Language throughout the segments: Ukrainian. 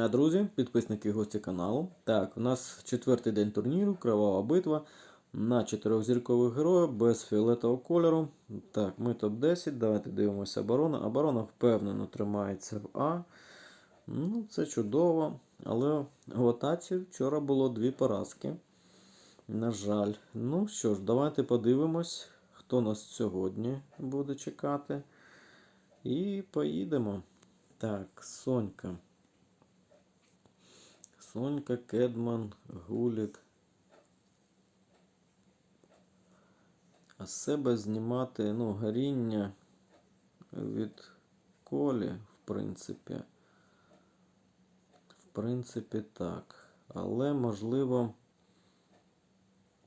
дня, друзі, підписники і гості каналу. Так, у нас четвертий день турніру, кривава битва на чотирьохзіркових героїв без фіолетового кольору. Так, ми топ-10. Давайте дивимося оборона. Оборона впевнено тримається в А. Ну, це чудово. Але в атаці вчора було дві поразки. На жаль. Ну що ж, давайте подивимось, хто нас сьогодні буде чекати. І поїдемо. Так, Сонька. Сонька, Кедман, Гулік. А з себе знімати, ну, горіння від колі, в принципі. В принципі, так. Але можливо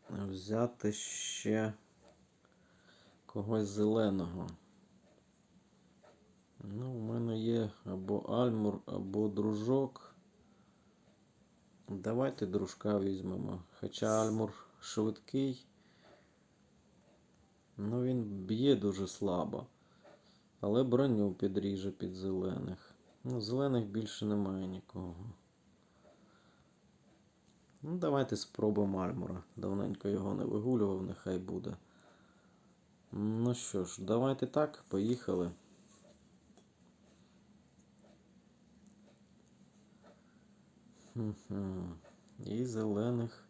взяти ще когось зеленого. Ну, у мене є або Альмур, або дружок. Давайте дружка візьмемо. Хоча Альмур швидкий. Ну він б'є дуже слабо. Але броню підріже під зелених. Ну, зелених більше немає нікого. Ну, давайте спробуємо Альмура. Давненько його не вигулював, нехай буде. Ну що ж, давайте так, поїхали. І зелених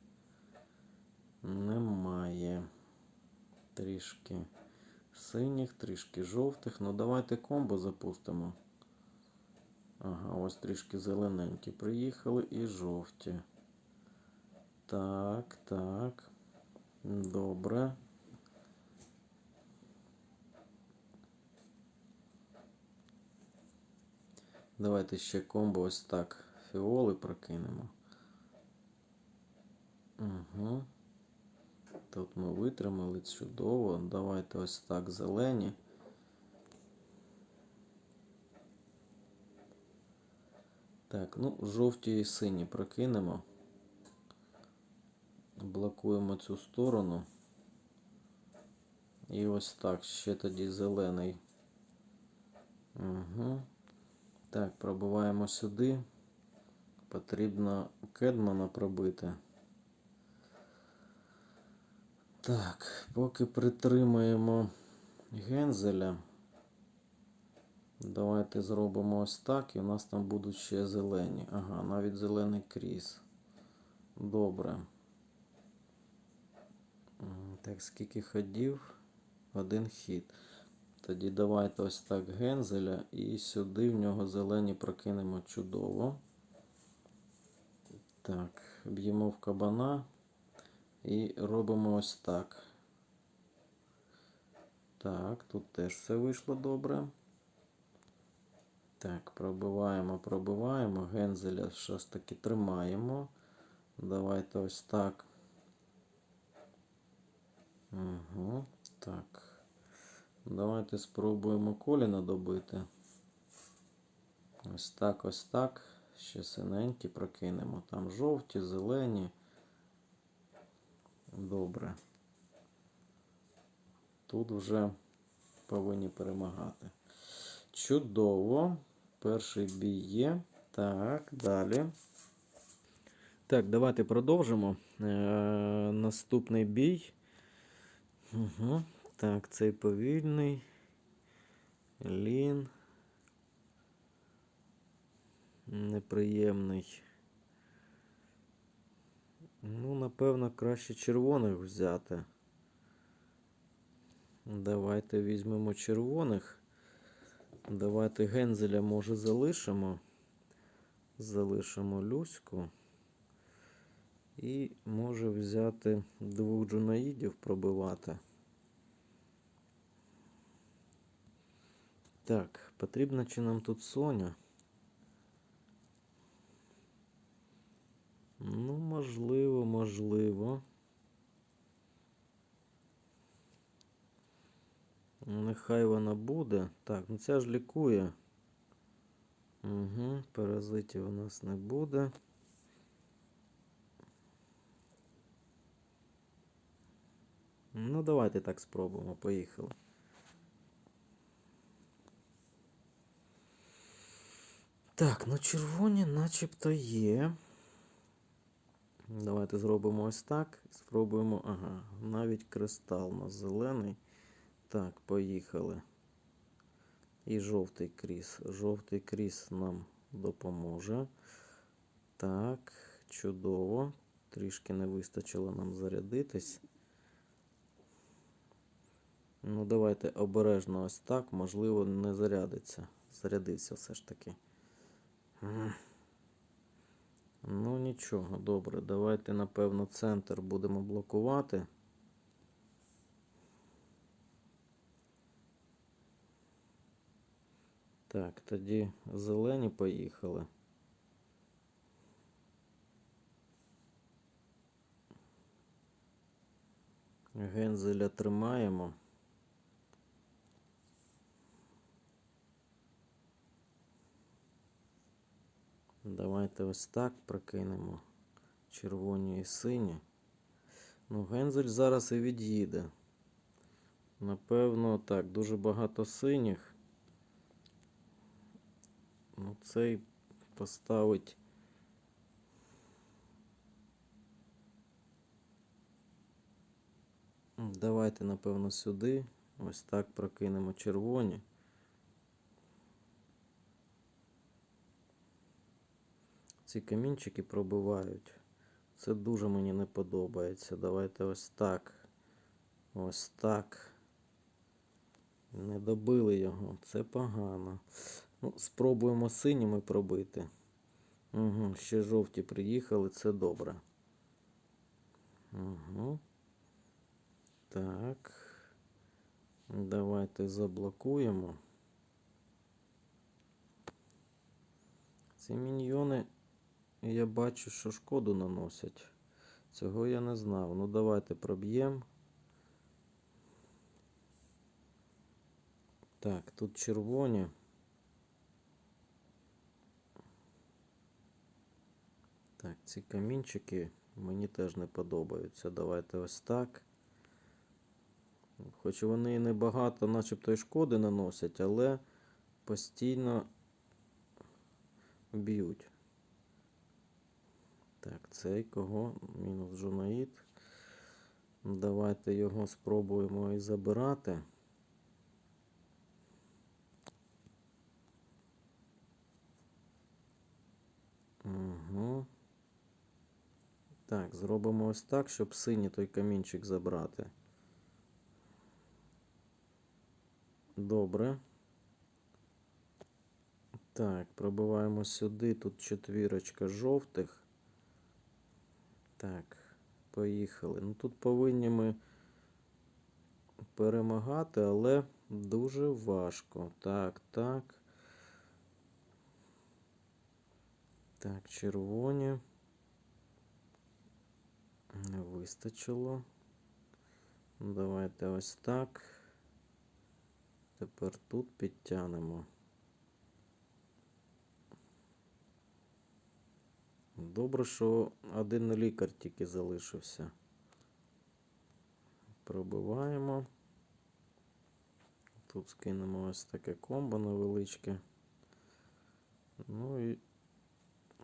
немає. Трішки синіх, трішки жовтих. Ну давайте комбо запустимо. Ага, ось трішки зелененькі приїхали і жовті. Так, так. Добре. Давайте ще комбо ось так. Фіоли прокинемо. Угу. Тут ми витримали чудово. Давайте ось так зелені. Так, ну, жовті і сині прокинемо. Блокуємо цю сторону. І ось так. Ще тоді зелений. Угу. Так, пробиваємо сюди. Потрібно кедмана пробити. Так, поки притримаємо гензеля. Давайте зробимо ось так, і у нас там будуть ще зелені. Ага, навіть зелений кріс. Добре. Так, скільки ходів? Один хід. Тоді давайте ось так гензеля і сюди в нього зелені прокинемо чудово. Так, б'ємо в кабана і робимо ось так. Так, тут теж все вийшло добре. Так, пробиваємо, пробиваємо. Гензеля щось таки тримаємо. Давайте ось так. Угу, так. Давайте спробуємо коліна добити. Ось так, ось так. Ще синенькі прокинемо. Там жовті, зелені. Добре. Тут вже повинні перемагати. Чудово. Перший бій є. Так, далі. Так, давайте продовжимо. Е, наступний бій. Угу. Так, цей повільний. Лін. Неприємний. Ну, напевно, краще червоних взяти. Давайте візьмемо червоних. Давайте гензеля, може, залишимо. Залишимо Люську. І може взяти двох джунаїдів пробивати. Так, потрібна чи нам тут Соня? Ну, можливо, можливо. Нехай вона буде. Так, ну ця ж лікує. Угу, паразитів у нас не буде. Ну, давайте так спробуємо. Поїхали. Так, ну червоні начебто є. Давайте зробимо ось так. Спробуємо. Ага, навіть кристал у нас зелений. Так, поїхали. І жовтий кріс. Жовтий кріс нам допоможе. Так, чудово. Трішки не вистачило нам зарядитись. Ну, давайте обережно ось так. Можливо, не зарядиться. Зарядився все ж таки. Ну, нічого, добре. Давайте, напевно, центр будемо блокувати. Так, тоді зелені поїхали. Гензеля тримаємо. Давайте ось так прокинемо. Червоні і сині. Ну, Гензель зараз і від'їде. Напевно, так, дуже багато синіх. Ну, цей поставить. Давайте, напевно, сюди. Ось так прокинемо червоні. Ці камінчики пробивають. Це дуже мені не подобається. Давайте ось так. Ось так. Не добили його. Це погано. Ну, спробуємо синіми пробити. Угу, ще жовті приїхали, це добре. Угу. Так. Давайте заблокуємо. Ці міньйони, я бачу, що шкоду наносять. Цього я не знав. Ну, давайте проб'ємо. Так, тут червоні. Так, ці камінчики мені теж не подобаються. Давайте ось так. Хоч вони і небагато, начебто і шкоди наносять, але постійно б'ють. Так, цей кого? Мінус жунаїд. Давайте його спробуємо і забирати. Угу. Так, зробимо ось так, щоб синій той камінчик забрати. Добре. Так, пробиваємо сюди. Тут четвірочка жовтих. Так, поїхали. Ну тут повинні ми перемагати, але дуже важко. Так, так. Так, червоні. Не вистачило. Давайте ось так. Тепер тут підтягнемо. Добре, що один лікар тільки залишився. Пробиваємо. Тут скинемо ось таке комбо невеличке. Ну і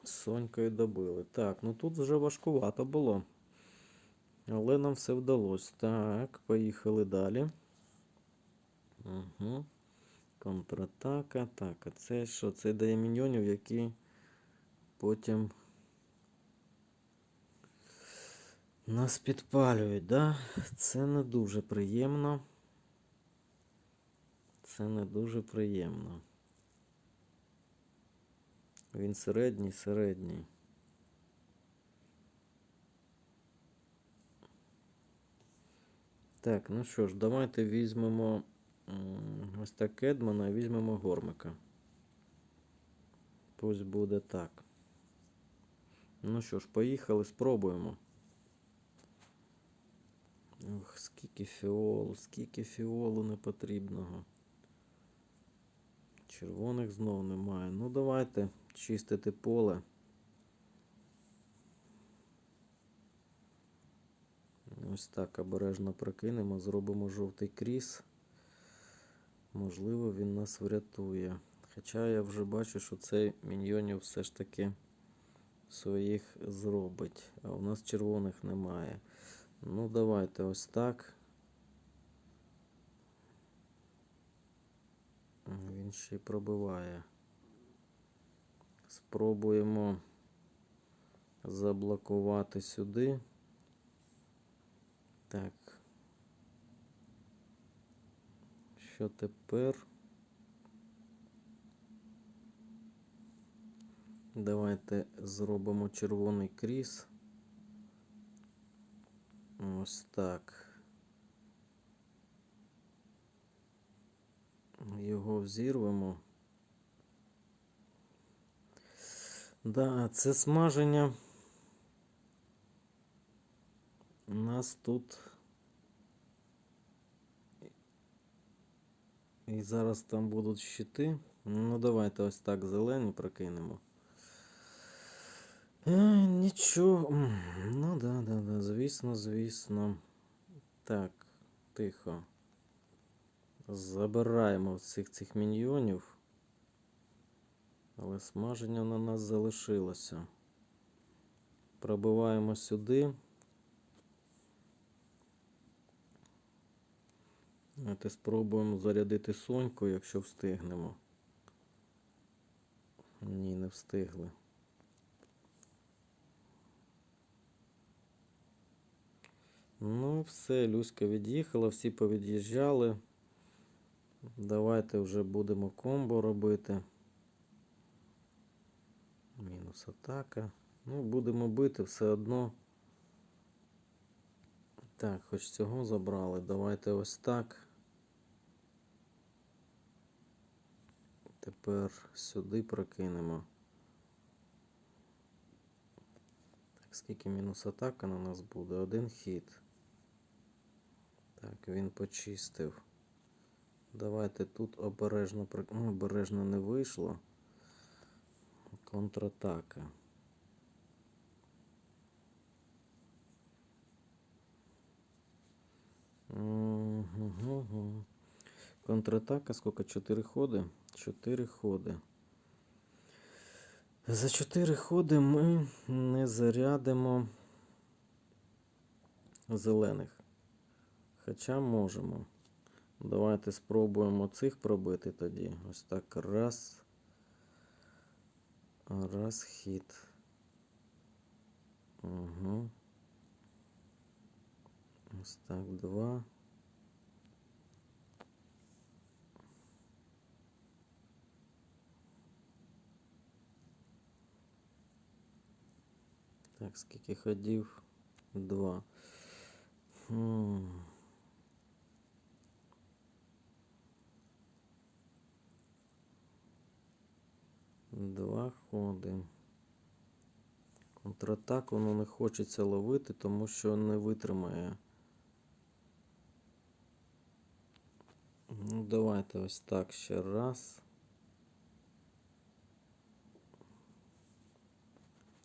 Сонькою добили. Так, ну тут вже важкувато було. Але нам все вдалося. Так, поїхали далі. Угу. Контратака. Так, а це що? Це дає міньйонів, які потім нас підпалюють, да? Це не дуже приємно. Це не дуже приємно. Він середній, середній. Так, ну що ж, давайте візьмемо ось так Едмана і візьмемо Гормика. Пусть буде так. Ну що ж, поїхали, спробуємо. Ох, скільки фіолу, скільки фіолу непотрібного. Червоних знов немає. Ну, давайте чистити поле. Ось так обережно прокинемо, зробимо жовтий кріс. Можливо, він нас врятує. Хоча я вже бачу, що цей міньйонів все ж таки своїх зробить. А у нас червоних немає. Ну, давайте ось так. Він ще й пробиває. Спробуємо заблокувати сюди. Так. Що тепер? Давайте зробимо червоний кріс. Ось так. Його взірвемо. Да, це смаження. У нас тут. І зараз там будуть щити. Ну, давайте ось так зелені прокинемо. Нічого. Ну да, да, да. Звісно, звісно. Так, тихо. Забираємо всіх цих міньйонів. Але смаження на нас залишилося. Пробиваємо сюди. Давайте спробуємо зарядити соньку, якщо встигнемо. Ні, не встигли. Ну, все, Люська від'їхала, всі повід'їжджали. Давайте вже будемо комбо робити. Мінус атака. Ну, будемо бити все одно. Так, хоч цього забрали. Давайте ось так. Тепер сюди прокинемо. Так, скільки мінус атака на нас буде? Один хід. Так, він почистив. Давайте тут обережно ну, обережно не вийшло. Контратака. Контратака, сколько? Чотири ходи? Чотири ходи. За чотири ходи ми не зарядимо зелених. Хоча можемо. Давайте спробуємо цих пробити тоді. Ось так. Раз. Раз хід. Угу. Ось так, два. Так, скільки ходів? Два. Хм. Два ходи. Контратаку ну, не хочеться ловити, тому що не витримає. Ну, давайте ось так ще раз.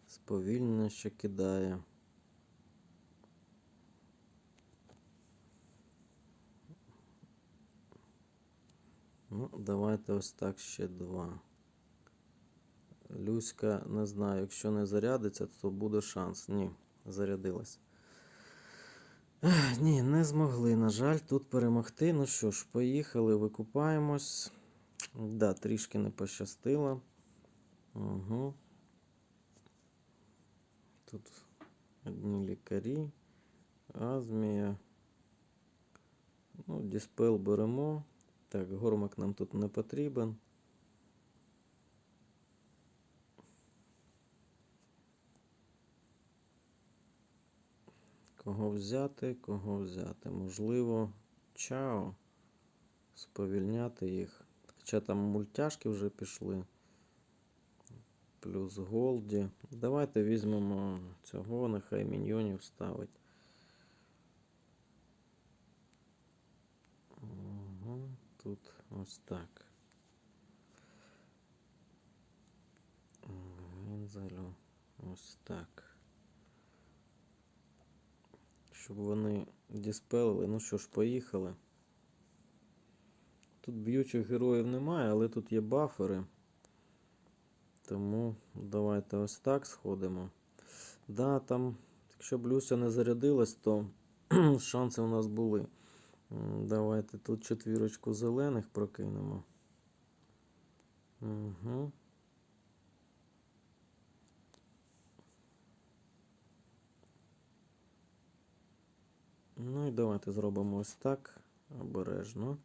Сповільнення ще кидає. Ну, давайте ось так ще два. Люська, не знаю, якщо не зарядиться, то буде шанс. Ні, зарядилась. Ні, не змогли, на жаль, тут перемогти. Ну що ж, поїхали, викупаємось. Да, трішки не пощастило. Угу. Тут одні лікарі. Азмія. Ну, Діспел беремо. Так, гормак нам тут не потрібен. Кого взяти, кого взяти? Можливо, чао. Сповільняти їх. Хоча там мультяшки вже пішли. Плюс голді. Давайте візьмемо цього, нехай міньйонів ставить. Угу, тут ось так. Гензелю ось так. Щоб вони діспелили. Ну що ж, поїхали. Тут б'ючих героїв немає, але тут є бафери. Тому давайте ось так сходимо. Да, там, якщо б Люся не зарядилась, то шанси у нас були. Давайте тут четвірочку зелених прокинемо. Угу. Ну і давайте зробимо ось так. Обережно.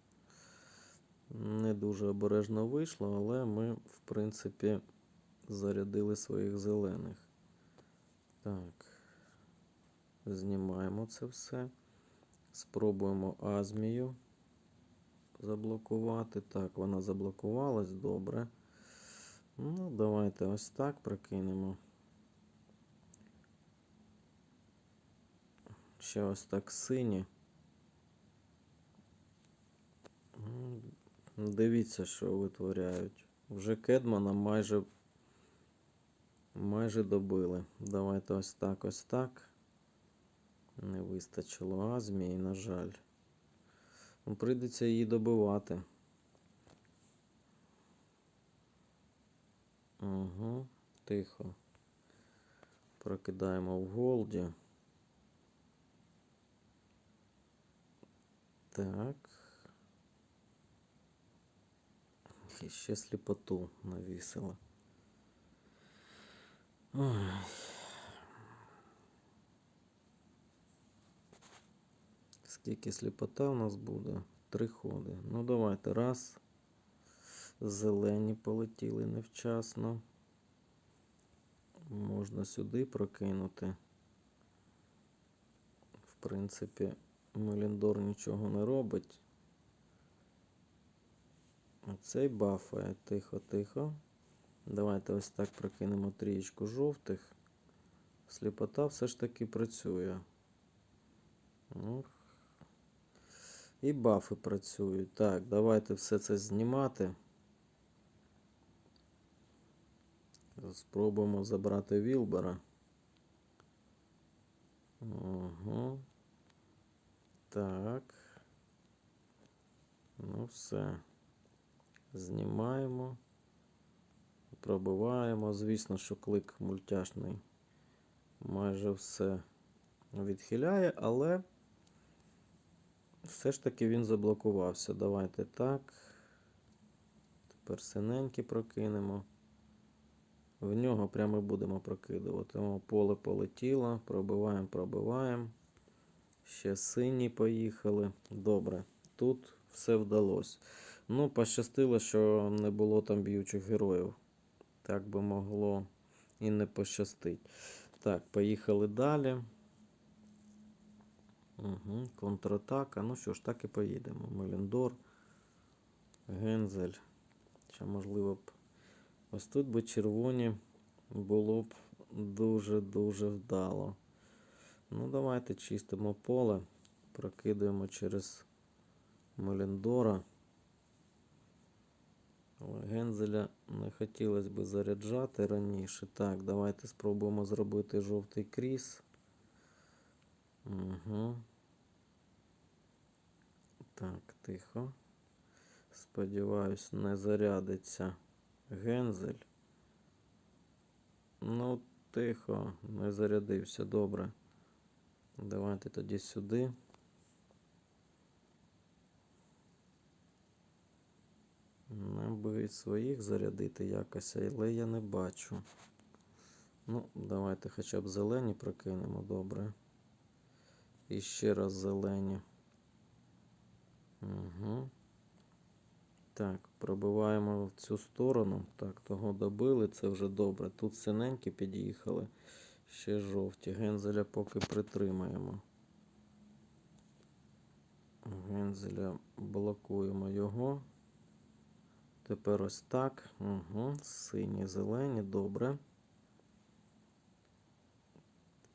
Не дуже обережно вийшло, але ми, в принципі, зарядили своїх зелених. Так. Знімаємо це все. Спробуємо Азмію заблокувати. Так, вона заблокувалась, добре. Ну, давайте ось так прокинемо. Ще ось так сині. Дивіться, що витворяють. Вже Кедмана майже майже добили. Давайте ось так, ось так. Не вистачило Азмії, на жаль. Ну, Прийдеться її добивати. Угу, тихо. Прокидаємо в голді. Так. І ще сліпоту навісила. Ой. Скільки сліпота у нас буде? Три ходи. Ну давайте. Раз. Зелені полетіли невчасно. Можна сюди прокинути. В принципі, Меліндор нічого не робить. Оцей бафає. Тихо, тихо. Давайте ось так прокинемо трієчку жовтих. Сліпота все ж таки працює. Ох. І бафи працюють. Так, давайте все це знімати. Спробуємо забрати Вілбера. Угу. Так. Ну все. Знімаємо. Пробиваємо. Звісно, що клик мультяшний майже все відхиляє, але все ж таки він заблокувався. Давайте так. Тепер синенькі прокинемо. В нього прямо будемо прокидувати. О, поле полетіло. Пробиваємо, пробиваємо. Ще сині поїхали. Добре. Тут все вдалося. Ну, пощастило, що не було там б'ючих героїв. Так би могло і не пощастить. Так, поїхали далі. Угу, контратака. Ну що ж, так і поїдемо. Меліндор, Гензель. Чи можливо б. Ось тут би червоні було б дуже-дуже вдало. Ну, давайте чистимо поле. Прокидуємо через Меліндора. Але Гензеля не хотілося б заряджати раніше. Так, давайте спробуємо зробити жовтий кріс. Угу. Так, тихо. Сподіваюсь, не зарядиться Гензель. Ну, тихо, не зарядився. Добре. Давайте тоді сюди. Нам від своїх зарядити якось, але я не бачу. Ну, давайте хоча б зелені прокинемо, добре. І ще раз зелені. Угу. Так, пробиваємо в цю сторону. Так, того добили, це вже добре. Тут синенькі під'їхали. Ще жовті. Гензеля поки притримаємо. Гензеля блокуємо його. Тепер ось так. Угу. Сині, зелені, добре.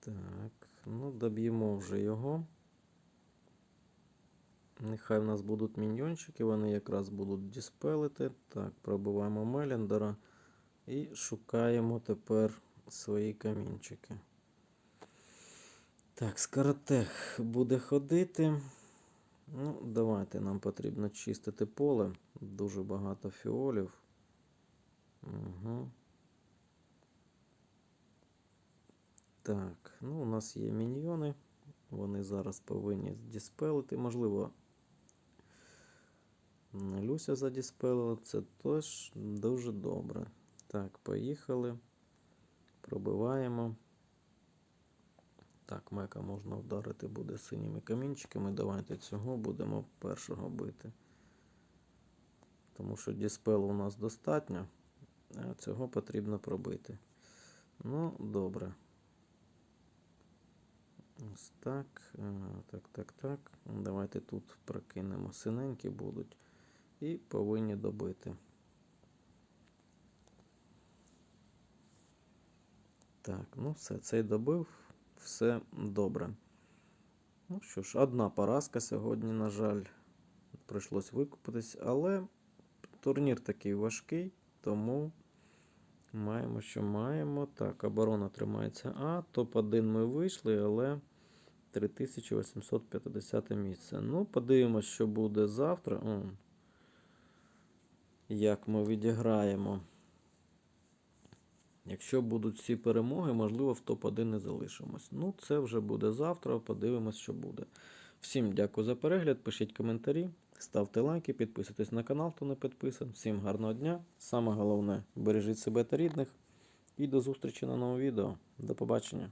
Так, ну доб'ємо вже його. Нехай в нас будуть міньйончики, вони якраз будуть діспелити. Так, пробиваємо Меліндера і шукаємо тепер свої камінчики. Так, Скоротех буде ходити. Ну, давайте нам потрібно чистити поле. Дуже багато фіолів. Угу. Так, ну у нас є міньйони. Вони зараз повинні діспелити. Можливо, Люся задіспелила. Це теж дуже добре. Так, поїхали. Пробиваємо. Так, мека можна вдарити буде синіми камінчиками. Давайте цього будемо першого бити. Тому що діспелу у нас достатньо, а цього потрібно пробити. Ну, добре. Ось так. е, Так, так, так. Давайте тут прокинемо. Синенькі будуть. І повинні добити. Так, ну все, цей добив. Все добре. Ну що ж, одна поразка сьогодні, на жаль, прийшлось викупитись, але турнір такий важкий, тому маємо, що маємо. Так, оборона тримається А. Топ-1 ми вийшли, але 3850 місце. Ну, подивимось, що буде завтра. О, як ми відіграємо. Якщо будуть всі перемоги, можливо, в топ-1 не залишимось. Ну, це вже буде завтра. Подивимось, що буде. Всім дякую за перегляд. Пишіть коментарі, ставте лайки, підписуйтесь на канал, хто не підписан. Всім гарного дня. Саме головне, бережіть себе та рідних. І до зустрічі на новому відео. До побачення.